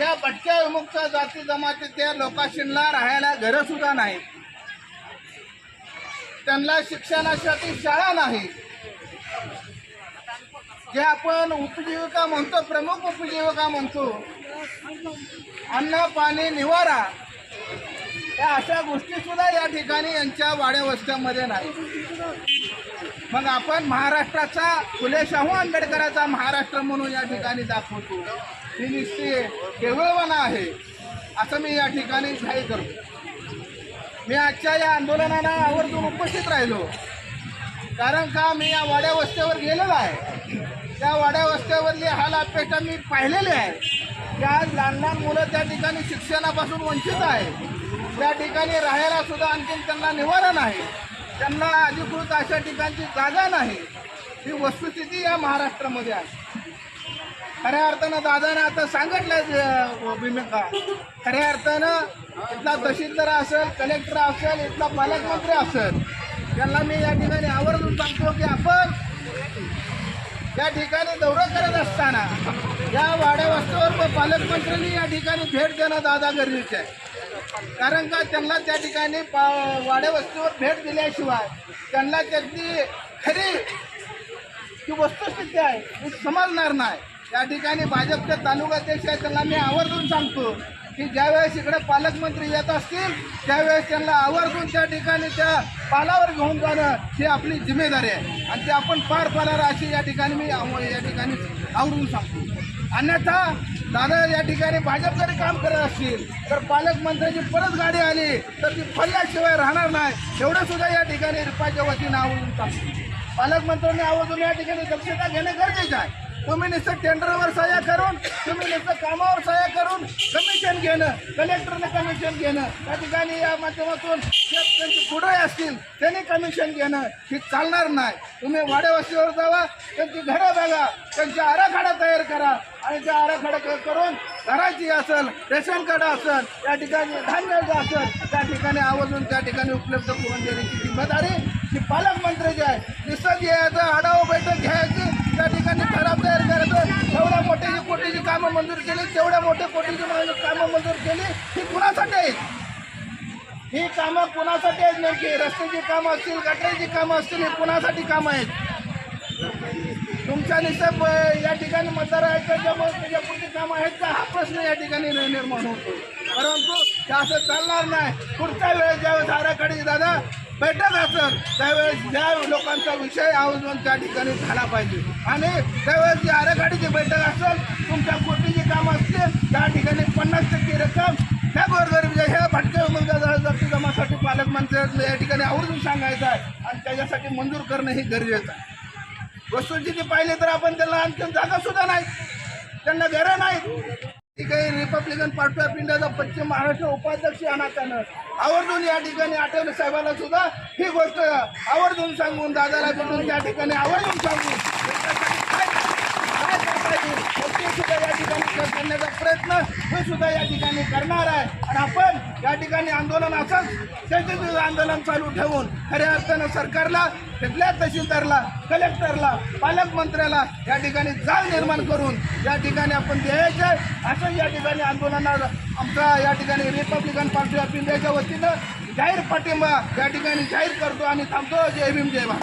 त्या भटक्या विमुक्त जाती जमातीच्या लोकांशीला राहायला घरं सुद्धा नाही त्यांना शिक्षणासाठी शाळा नाही. जे आपण उपजीविका म्हणतो प्रमुख उपजीविका म्हणतो अन्न पाणी निवारा या अशा गोष्टी सुद्धा या ठिकाणी यांच्या वाड्यावस्त्यामध्ये नाही. मग आपण महाराष्ट्राचा फुले शाहू आंबेडकराचा महाराष्ट्र म्हणून या ठिकाणी दाखवतो. ही निश्चित केवळवाना आहे. असं मी या ठिकाणी जाहीर करतो. मी आजच्या या आंदोलनाला आवर्जून उपस्थित राहिलो. कारण का मी या वाड्या वस्त्यावर गेलेलो आहे. त्या वाड्या वस्त्यावरली हाल अपेक्षा मी पाहिलेले आहे. की आज लहान लहान मुलं त्या ठिकाणी शिक्षणापासून वंचित आहे. त्या ठिकाणी राहायला सुद्धा आणखीन त्यांना निवारण आहे. त्यांना अधिकृत अशा ठिकाणची जागा नाही. ही वस्तुस्थिती या महाराष्ट्रामध्ये आहे. खऱ्या अर्थानं दादानं आता सांगितलं भूमिका. खऱ्या अर्थानं इथला तहसीलदार असेल कलेक्टर असेल इथला पालकमंत्री असेल त्यांना मी या ठिकाणी आवर्जून सांगतो की आपण या ठिकाणी दौरा करत असताना या वाड्या वस्तीवर पालकमंत्र्यांनी या ठिकाणी भेट देणं दादा गरजेचं आहे. कारण का त्यांना त्या ठिकाणी पा वाड्यावस्तीवर भेट दिल्याशिवाय त्यांना त्यातली खरी जी वस्तुस्थिती आहे ती समजणार नाही. या ठिकाणी भाजपचे तालुकाध्यक्ष आहेत त्यांना मी आवर्जून सांगतो की ज्यावेळेस इकडे पालकमंत्री येत असतील त्यावेळेस त्यांना आवर्जून त्या ठिकाणी त्या पालावर घेऊन जाणं ही आपली जिम्मेदारी आहे. आणि ते आपण पार पाडणार अशी या ठिकाणी मी या ठिकाणी आवरून सांगतो. अन्यथा दादा या ठिकाणी भाजप जरी काम करत असतील तर पालकमंत्र्यांची परत गाडी आली तर ती फल्ल्याशिवाय राहणार नाही. एवढं सुद्धा या ठिकाणी रिपाच्या वतीनं आवडून सांगतो. पालकमंत्र्यांनी आवर्जून या ठिकाणी दक्षता घेणं गरजेचं आहे. तुम्ही नुसतं टेंडरवर सह्या करून तुम्ही नुसतं कामावर सह्या करून कमिशन घेणं कलेक्टरने कमिशन घेणं त्या ठिकाणी या माध्यमातून त्यांची पुढे असतील त्यांनी कमिशन घेणं हे चालणार नाही. तुम्ही वाड्यावस्तीवर जावा त्यांची घरं बघा त्यांचा आराखडा तयार करा आणि त्या आराखडा करून घराची असेल रेशन कार्ड असेल त्या ठिकाणी धान्य असेल त्या ठिकाणी आवर्जून त्या ठिकाणी उपलब्ध करून देण्याची जिम्मेदारी ही जे आहे निसर्ग यायचं आढावा बैठक घ्यायची त्या ठिकाणी ठराव तयार करायचं एवढ्या मोठ्याची कोटीची कामं मंजूर केली तेवढ्या मोठ्या कोटीची कामं मंजूर केली ही कुणासाठी आहेत? ही कामं कुणासाठी आहेत नेमकी? रस्त्याची कामं असतील गटराची कामं असतील ही कुणासाठी कामं आहेत? तुमच्या निसब या ठिकाणी मतदार आहेत त्याच्यामुळे त्याच्यापुरती कामं आहेत का? हा प्रश्न या ठिकाणी निर्माण होतो. परंतु असं चालणार नाही. पुढच्या वेळेस ज्यावेळेस आराखडी दादा बैठक असेल त्यावेळेस ज्या लोकांचा विषय आवर्जून त्या ठिकाणी झाला पाहिजे. आणि त्यावेळेस जी आराखडीची बैठक असेल तुमच्या कोटीची कामं असतील त्या ठिकाणी पन्नास टक्के रक्कम ह्या गोरगरीबच्या ह्या भटक्या उमेदवार जमासाठी पालकमंत्र्यांना या ठिकाणी आवर्जून सांगायचं आहे. आणि त्याच्यासाठी मंजूर करणं हे गरजेचं आहे. वस्तुस्थिती पाहिली तर आपण त्यांना आणखी जागा सुद्धा नाही त्यांना घरं नाहीत. ती काही रिपब्लिकन पार्टी ऑफ इंडियाचा पश्चिम महाराष्ट्र उपाध्यक्ष अनाथानं आवर्जून या ठिकाणी आठवले साहेबाला सुद्धा ही गोष्ट आवर्जून सांगून दादाला भेटून त्या ठिकाणी आवर्जून सांगून त्याच्यासाठी काय काय करता येईल ते सुद्धा या आणण्याचा करण्याचा प्रयत्न हे सुद्धा या ठिकाणी करणार आहे. आणि आपण या ठिकाणी आंदोलन असंच आंदोलन चालू ठेवून खऱ्या अर्थानं सरकारला तिथल्या तहसीलदारला कलेक्टरला पालकमंत्र्याला या ठिकाणी जाळ निर्माण करून या ठिकाणी आपण द्यायचं. आहे असं या ठिकाणी आंदोलनाला आमचा या ठिकाणी रिपब्लिकन पार्टी ऑफ इंडियाच्या वतीनं जाहीर पाठिंबा या ठिकाणी जाहीर करतो आणि थांबतो. जय भीम जय भारत.